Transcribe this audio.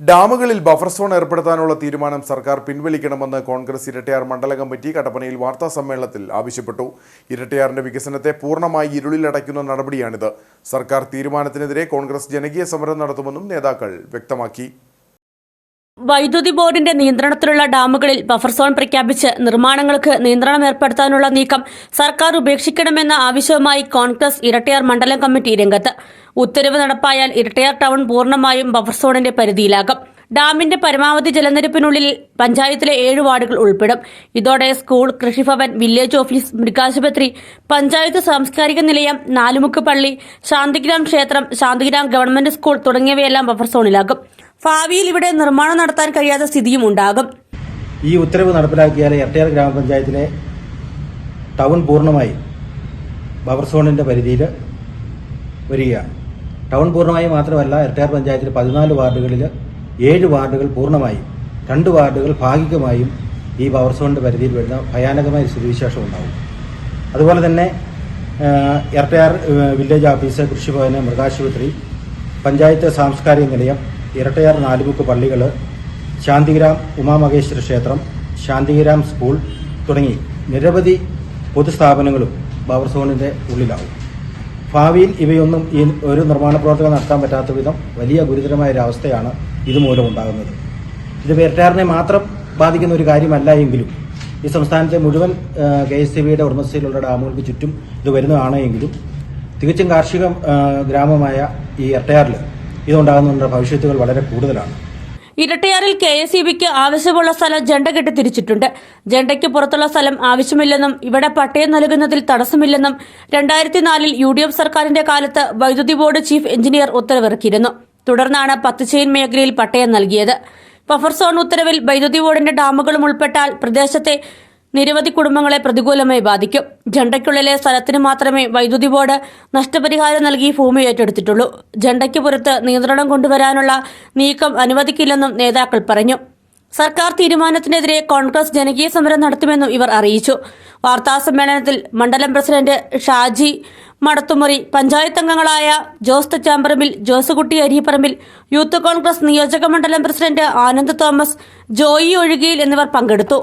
ഡാമുകളിൽ buffer zone ഏർപ്പെടുത്താനുള്ള തീരുമാനം സർക്കാർ പിൻവലിക്കണമെന്ന് കോൺഗ്രസ് ഇരട്ടയാർ മണ്ഡല കമ്മിറ്റി കട്ടപ്പനയിൽ വാർത്താ സമ്മേളനത്തിൽ ആവശ്യപ്പെട്ടു. ഇരട്ടയാറിന്റെ വികസനത്തെ പൂർണമായി ഇരുളിലടയ്ക്കുന്ന നടപടിയാണിത്. സർക്കാർ തീരുമാനത്തിനെതിരെ കോൺഗ്രസ് ജനകീയ സമരം നടത്തുമെന്നും നേതാക്കൾ വ്യക്തമാക്കി. വൈദ്യുതി ബോർഡിന്റെ നിയന്ത്രണത്തിലുള്ള ഡാമുകളിൽ ബഫർ സോൺ പ്രഖ്യാപിച്ച് നിർമ്മാണങ്ങൾക്ക് നിയന്ത്രണം ഏർപ്പെടുത്താനുള്ള നീക്കം സർക്കാർ ഉപേക്ഷിക്കണമെന്ന ആവശ്യവുമായി കോൺഗ്രസ് ഇരട്ടയാർ മണ്ഡലം കമ്മിറ്റി രംഗത്ത്. ഉത്തരവ് നടപ്പായാൽ ഇരട്ടയാർ ടൗൺ പൂർണമായും ബഫർ സോണിന്റെ പരിധിയിലാകും. ഡാമിന്റെ പരമാവധി ജലനിരപ്പിനുള്ളിൽ പഞ്ചായത്തിലെ ഏഴ് വാർഡുകൾ ഉൾപ്പെടും. ഇതോടെ സ്കൂൾ കൃഷിഭവൻ വില്ലേജ് ഓഫീസ് മൃഗാശുപത്രി പഞ്ചായത്ത് സാംസ്കാരിക നിലയം നാലുമുക്ക് പള്ളി ശാന്തിഗ്രാം ക്ഷേത്രം ശാന്തിഗ്രാം ഗവൺമെന്റ് സ്കൂൾ തുടങ്ങിയവയെല്ലാം ബഫർ സോണിലാകും. ഭാവിയിൽ ഇവിടെ നിർമ്മാണം നടത്താൻ കഴിയാത്ത സ്ഥിതിയും ഉണ്ടാകും. ഈ ഉത്തരവ് നടപ്പിലാക്കിയാൽ എട്ടയാർ ഗ്രാമപഞ്ചായത്തിലെ ടൗൺ പൂർണമായി ബഫർ സോണിന്റെ പരിധിയിൽ വരികയാണ്. ടൗൺ പൂർണമായി മാത്രമല്ല എട്ടയാർ പഞ്ചായത്തിലെ പതിനാല് വാർഡുകളിൽ ഏഴ് വാർഡുകൾ പൂർണമായും രണ്ട് വാർഡുകൾ ഭാഗികമായും ഈ പവർ സോണിന്റെ പരിധിയിൽ വരുന്ന ഭയാനകമായ സ്ഥിതിവിശേഷം ഉണ്ടാകും. അതുപോലെ തന്നെ ഇരട്ടയാർ വില്ലേജ് ഓഫീസ് കൃഷിഭവന് മൃഗാശുപത്രി പഞ്ചായത്ത് സാംസ്കാരിക നിലയം ഇരട്ടയാർ നാലുമുക്ക് പള്ളികൾ ശാന്തിഗ്രാം ഉമാമഹേശ്വര ക്ഷേത്രം ശാന്തിഗ്രാം സ്കൂൾ തുടങ്ങി നിരവധി പൊതുസ്ഥാപനങ്ങളും പവർ സോണിന്റെ ഉള്ളിലാവും ഭാവിയിൽ ഇവയൊന്നും ഈ ഒരു നിർമ്മാണ പ്രവർത്തനം നടത്താൻ പറ്റാത്ത വിധം വലിയ ഗുരുതരമായ അവസ്ഥയാണ് ഇതുമൂലം ഉണ്ടാകുന്നത് ഇത് ഇരട്ടയാറിനെ മാത്രം ബാധിക്കുന്ന ഒരു കാര്യമല്ല എങ്കിലും ഈ സംസ്ഥാനത്തെ മുഴുവൻ കെ എസ് സി ബിയുടെ ഉടമസ്ഥയിലുള്ള ഡാമുകൾക്ക് ചുറ്റും ഇത് വരുന്നതാണ് എങ്കിലും തികച്ചും കാർഷിക ഗ്രാമമായ ഈ എർട്ടയാറിൽ ഇതുണ്ടാകുന്നതിനുള്ള ഭവിഷ്യത്തുകൾ വളരെ കൂടുതലാണ്. ഇരട്ടയാറിൽ കെ എസ് ഇ ബിക്ക് ആവശ്യമുള്ള സ്ഥലം ജണ്ട കെട്ടി തിരിച്ചിട്ടുണ്ട്. ജണ്ടയ്ക്ക് പുറത്തുള്ള സ്ഥലം ആവശ്യമില്ലെന്നും ഇവിടെ പട്ടയം നൽകുന്നതിൽ തടസ്സമില്ലെന്നും രണ്ടായിരത്തി നാലിൽ യു ഡി എഫ് സർക്കാരിന്റെ കാലത്ത് വൈദ്യുതി ബോർഡ് ചീഫ് എഞ്ചിനീയർ ഉത്തരവിറക്കിയിരുന്നു. തുടർന്നാണ് പത്ത് ചെയിൻ മേഖലയിൽ പട്ടയം നൽകിയത്. ബഫർ സോൺ ഉത്തരവിൽ വൈദ്യുതി ബോർഡിന്റെ ഡാമുകളും ഉൾപ്പെട്ടാൽ പ്രദേശത്തെ നിരവധി കുടുംബങ്ങളെ പ്രതികൂലമായി ബാധിക്കും. ജണ്ടയ്ക്കുള്ളിലെ സ്ഥലത്തിന് മാത്രമേ വൈദ്യുതി ബോർഡ് നഷ്ടപരിഹാരം നൽകി ഭൂമി ഏറ്റെടുത്തിട്ടുള്ളൂ. ജണ്ടയ്ക്ക് പുറത്ത് നിയന്ത്രണം കൊണ്ടുവരാനുള്ള നീക്കം അനുവദിക്കില്ലെന്നും നേതാക്കൾ പറഞ്ഞു. സർക്കാർ തീരുമാനത്തിനെതിരെ കോൺഗ്രസ് ജനകീയ സമരം നടത്തുമെന്നും ഇവർ അറിയിച്ചു. വാർത്താ സമ്മേളനത്തിൽ മണ്ഡലം പ്രസിഡന്റ് ഷാജി മടത്തുമുറി പഞ്ചായത്ത് അംഗങ്ങളായ ജോസ് തച്ചാമ്പറമ്പിൽ ജോസുകുട്ടി അരിയപ്പറമ്പിൽ യൂത്ത് കോൺഗ്രസ് നിയോജക മണ്ഡലം പ്രസിഡന്റ് ആനന്ദ് തോമസ് ജോയി ഒഴുകിയിൽ എന്നിവർ പങ്കെടുത്തു.